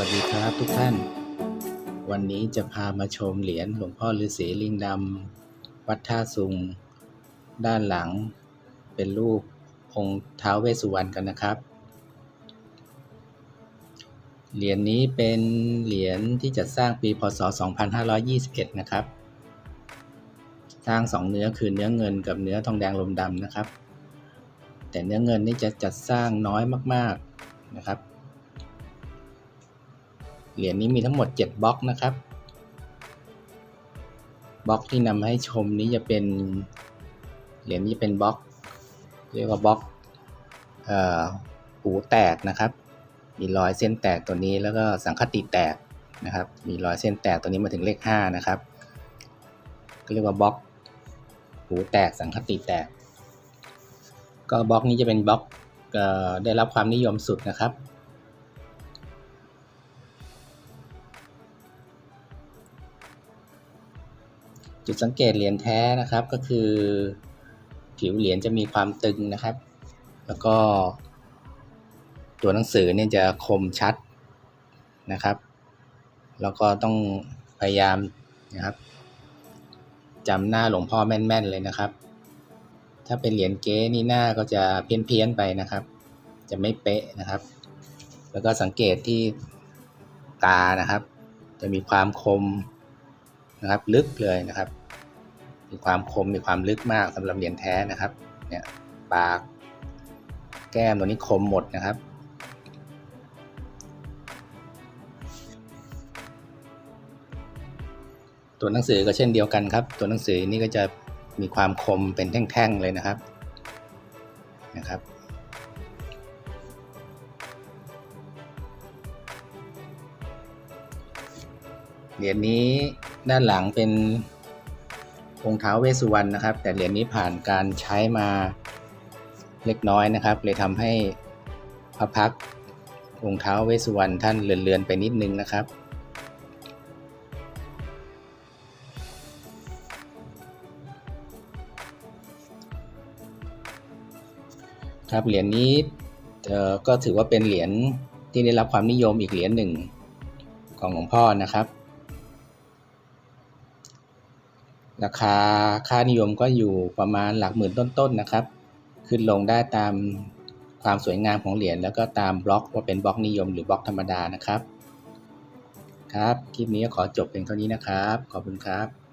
วัสดีครับทุกท่าน วันนี้จะพามาชมเหรียญหลวงพ่อฤาษีลิงดำวัดท่าซุง ด้านหลังเป็นรูปองค์ท้าวเวสสุวรรณกันนะครับ เหรียญนี้เป็นเหรียญที่จัดสร้างปีพศ 2521 นะครับ สร้างสองเนื้อคือเนื้อเงินกับเนื้อทองแดงลมดำนะครับ แต่เนื้อเงินนี่จะจัดสร้างน้อยมาก ๆนะครับ เหรียญนี้มีทั้งหมด 7บล็อกนะครับบล็อกที่นำให้ชมนี้จะเป็นเหรียญนี้เป็นบล็อกเรียกว่าบล็อกหูแตกนะครับ มีรอยเส้นแตกตัวนี้แล้วก็สังคติแตกนะครับ มีรอยเส้นแตกตัวนี้มาถึงเลข 5 นะครับ ก็เรียกว่าบล็อกหูแตกสังคติแตก ก็บล็อกนี้จะเป็นบล็อกได้รับความนิยมสุดนะครับ จุดสังเกตเหรียญแท้นะครับก็คือ ผิวเหรียญจะมีความตึงนะครับ แล้วก็ ตัวหนังสือเนี่ยจะคมชัดนะครับ แล้วก็ต้องพยายามนะครับจำหน้าหลวงพ่อแม่นๆเลยนะครับ ถ้าเป็นเหรียญเก๊นี่หน้าก็จะเพี้ยนๆไปนะครับ จะไม่เป๊ะนะครับ แล้วก็สังเกตที่ตานะครับ จะมีความคมนะครับลึกเลยนะครับ มีความคมมีความลึกมากสำหรับเหรียญแท้นะครับ เนี่ยปากแก้มตัวนี้คมหมดนะครับ ตัวหนังสือก็เช่นเดียวกันครับ ตัวหนังสือนี่ก็จะมีความคมเป็นแท่งๆเลยนะครับนะครับเหรียญนี้ด้านหลังเป็น องค์เท้าเวสุวรรณนะครับ แต่เหรียญนี้ผ่านการใช้มาเล็กน้อยนะครับ เลยทำให้พระพักตร์องค์เท้าเวสุวรรณท่านเลือนๆไปนิดนึงนะครับครับเหรียญนี้ก็ถือว่าเป็นเหรียญที่ได้รับความนิยมอีกเหรียญหนึ่งของหลวงพ่อนะครับ ราคาค่านิยมก็อยู่ประมาณหลักหมื่นต้นๆนนะครับ ขึ้นลงได้ตามความสวยงามของเหรียญแล้วก็ตามบล็อกว่าเป็นบล็อกนิยมหรือบล็อกธรรมดานะครับ ครับ คลิปนี้ขอจบเพียงเท่านี้นะครับ ขอบคุณครับ